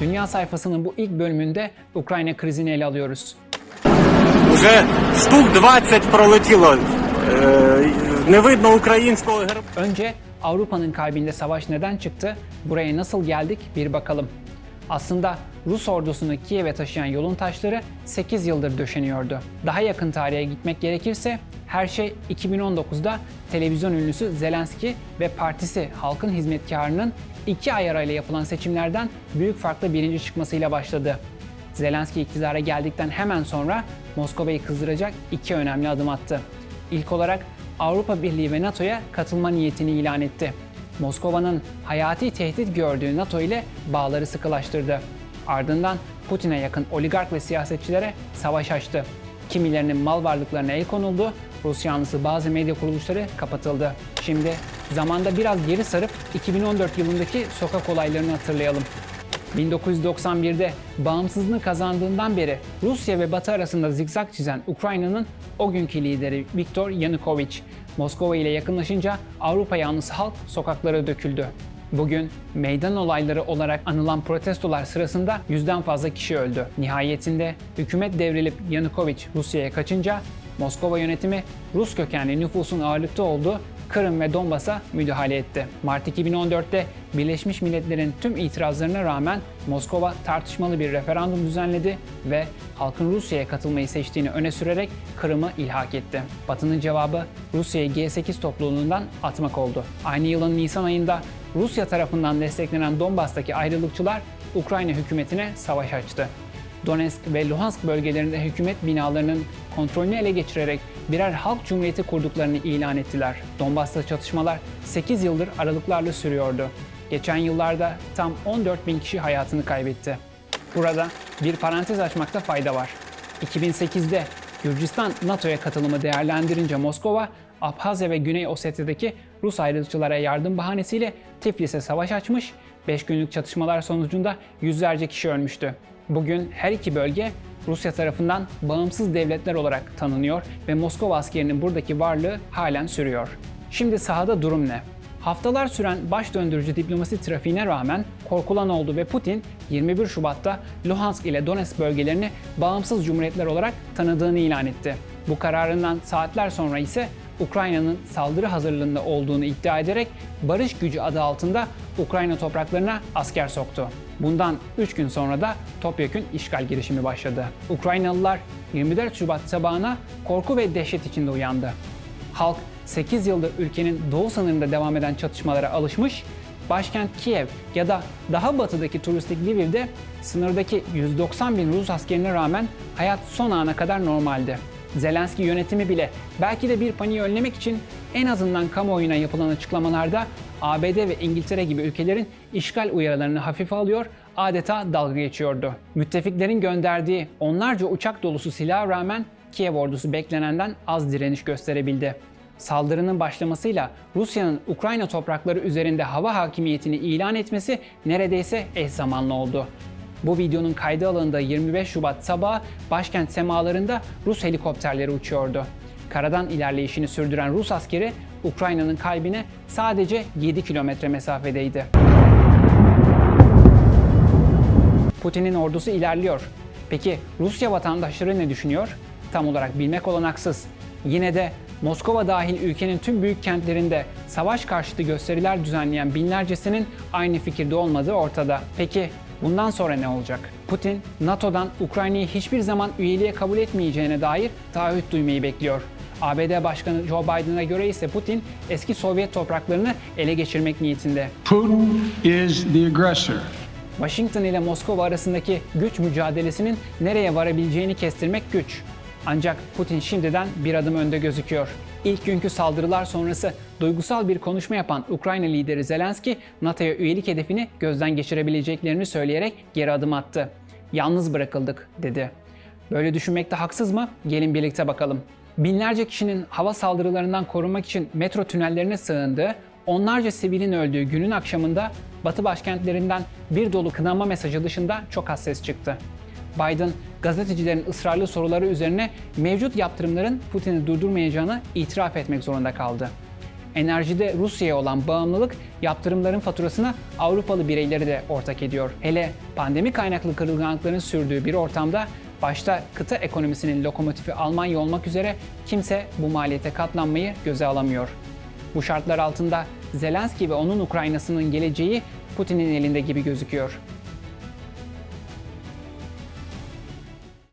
Dünya sayfasının bu ilk bölümünde Ukrayna krizini ele alıyoruz. Уже штук 20 пролетіло. Е, Не видно українського герба. Önce Avrupa'nın kalbinde savaş neden çıktı, buraya nasıl geldik bir bakalım. Aslında Rus ordusunu Kiev'e taşıyan yolun taşları 8 yıldır döşeniyordu. Daha yakın tarihe gitmek gerekirse her şey 2019'da televizyon ünlüsü Zelenski ve partisi Halkın Hizmetkarı'nın iki ay arayla yapılan seçimlerden büyük farklı birinci çıkmasıyla başladı. Zelenski iktidara geldikten hemen sonra Moskova'yı kızdıracak iki önemli adım attı. İlk olarak Avrupa Birliği ve NATO'ya katılma niyetini ilan etti. Moskova'nın hayati tehdit gördüğü NATO ile bağları sıkılaştırdı. Ardından Putin'e yakın oligark ve siyasetçilere savaş açtı. Kimilerinin mal varlıklarına el konuldu, Rus yanlısı bazı medya kuruluşları kapatıldı. Şimdi zamanda biraz geri sarıp 2014 yılındaki sokak olaylarını hatırlayalım. 1991'de bağımsızlığını kazandığından beri Rusya ve Batı arasında zikzak çizen Ukrayna'nın o günkü lideri Viktor Yanukovych, Moskova ile yakınlaşınca Avrupa yanlısı halk sokaklara döküldü. Bugün meydan olayları olarak anılan protestolar sırasında yüzden fazla kişi öldü. Nihayetinde hükümet devrilip Yanukovych Rusya'ya kaçınca Moskova yönetimi Rus kökenli nüfusun ağırlıkta olduğu Kırım ve Donbas'a müdahale etti. Mart 2014'te Birleşmiş Milletler'in tüm itirazlarına rağmen Moskova tartışmalı bir referandum düzenledi ve halkın Rusya'ya katılmayı seçtiğini öne sürerek Kırım'ı ilhak etti. Batı'nın cevabı Rusya'yı G8 topluluğundan atmak oldu. Aynı yılın Nisan ayında Rusya tarafından desteklenen Donbas'taki ayrılıkçılar Ukrayna hükümetine savaş açtı. Donetsk ve Luhansk bölgelerinde hükümet binalarının kontrolünü ele geçirerek birer halk cumhuriyeti kurduklarını ilan ettiler. Donbas'ta çatışmalar 8 yıldır aralıklarla sürüyordu. Geçen yıllarda tam 14 bin kişi hayatını kaybetti. Burada bir parantez açmakta fayda var. 2008'de Gürcistan NATO'ya katılımı değerlendirince Moskova, Abhazya ve Güney Osetya'daki Rus ayrılıkçılara yardım bahanesiyle Tiflis'e savaş açmış, 5 günlük çatışmalar sonucunda yüzlerce kişi ölmüştü. Bugün her iki bölge Rusya tarafından bağımsız devletler olarak tanınıyor ve Moskova askerinin buradaki varlığı halen sürüyor. Şimdi sahada durum ne? Haftalar süren baş döndürücü diplomasi trafiğine rağmen korkulan oldu ve Putin 21 Şubat'ta Luhansk ile Donetsk bölgelerini bağımsız cumhuriyetler olarak tanıdığını ilan etti. Bu kararından saatler sonra ise Ukrayna'nın saldırı hazırlığında olduğunu iddia ederek barış gücü adı altında Ukrayna topraklarına asker soktu. Bundan 3 gün sonra da topyekün işgal girişimi başladı. Ukraynalılar 24 Şubat sabahına korku ve dehşet içinde uyandı. Halk 8 yıldır ülkenin doğu sınırında devam eden çatışmalara alışmış, başkent Kiev ya da daha batıdaki turistik Lviv'de sınırdaki 190 bin Rus askerine rağmen hayat son ana kadar normaldi. Zelenski yönetimi bile belki de bir paniği önlemek için en azından kamuoyuna yapılan açıklamalarda ABD ve İngiltere gibi ülkelerin işgal uyarılarını hafife alıyor, adeta dalga geçiyordu. Müttefiklerin gönderdiği onlarca uçak dolusu silaha rağmen Kiev ordusu beklenenden az direniş gösterebildi. Saldırının başlamasıyla Rusya'nın Ukrayna toprakları üzerinde hava hakimiyetini ilan etmesi neredeyse eş zamanlı oldu. Bu videonun kaydı alındığı 25 Şubat sabahı başkent semalarında Rus helikopterleri uçuyordu. Karadan ilerleyişini sürdüren Rus askeri Ukrayna'nın kalbine sadece 7 kilometre mesafedeydi. Putin'in ordusu ilerliyor. Peki Rusya vatandaşları ne düşünüyor? Tam olarak bilmek olanaksız. Yine de Moskova dahil ülkenin tüm büyük kentlerinde savaş karşıtı gösteriler düzenleyen binlercesinin aynı fikirde olmadığı ortada. Peki bundan sonra ne olacak? Putin, NATO'dan Ukrayna'yı hiçbir zaman üyeliğe kabul etmeyeceğine dair taahhüt duymayı bekliyor. ABD Başkanı Joe Biden'a göre ise Putin eski Sovyet topraklarını ele geçirmek niyetinde. Putin is the aggressor. Washington ile Moskova arasındaki güç mücadelesinin nereye varabileceğini kestirmek güç. Ancak Putin şimdiden bir adım önde gözüküyor. İlk günkü saldırılar sonrası duygusal bir konuşma yapan Ukrayna lideri Zelenski, NATO'ya üyelik hedefini gözden geçirebileceklerini söyleyerek geri adım attı. Yalnız bırakıldık dedi. Böyle düşünmekte haksız mı? Gelin birlikte bakalım. Binlerce kişinin hava saldırılarından korunmak için metro tünellerine sığındığı, onlarca sivilin öldüğü günün akşamında Batı başkentlerinden bir dolu kınama mesajı dışında çok az ses çıktı. Biden, gazetecilerin ısrarlı soruları üzerine mevcut yaptırımların Putin'i durdurmayacağını itiraf etmek zorunda kaldı. Enerjide Rusya'ya olan bağımlılık yaptırımların faturasına Avrupalı bireyleri de ortak ediyor. Hele pandemi kaynaklı kırılganlıkların sürdüğü bir ortamda başta kıta ekonomisinin lokomotifi Almanya olmak üzere kimse bu maliyete katlanmayı göze alamıyor. Bu şartlar altında Zelenski ve onun Ukrayna'sının geleceği Putin'in elinde gibi gözüküyor.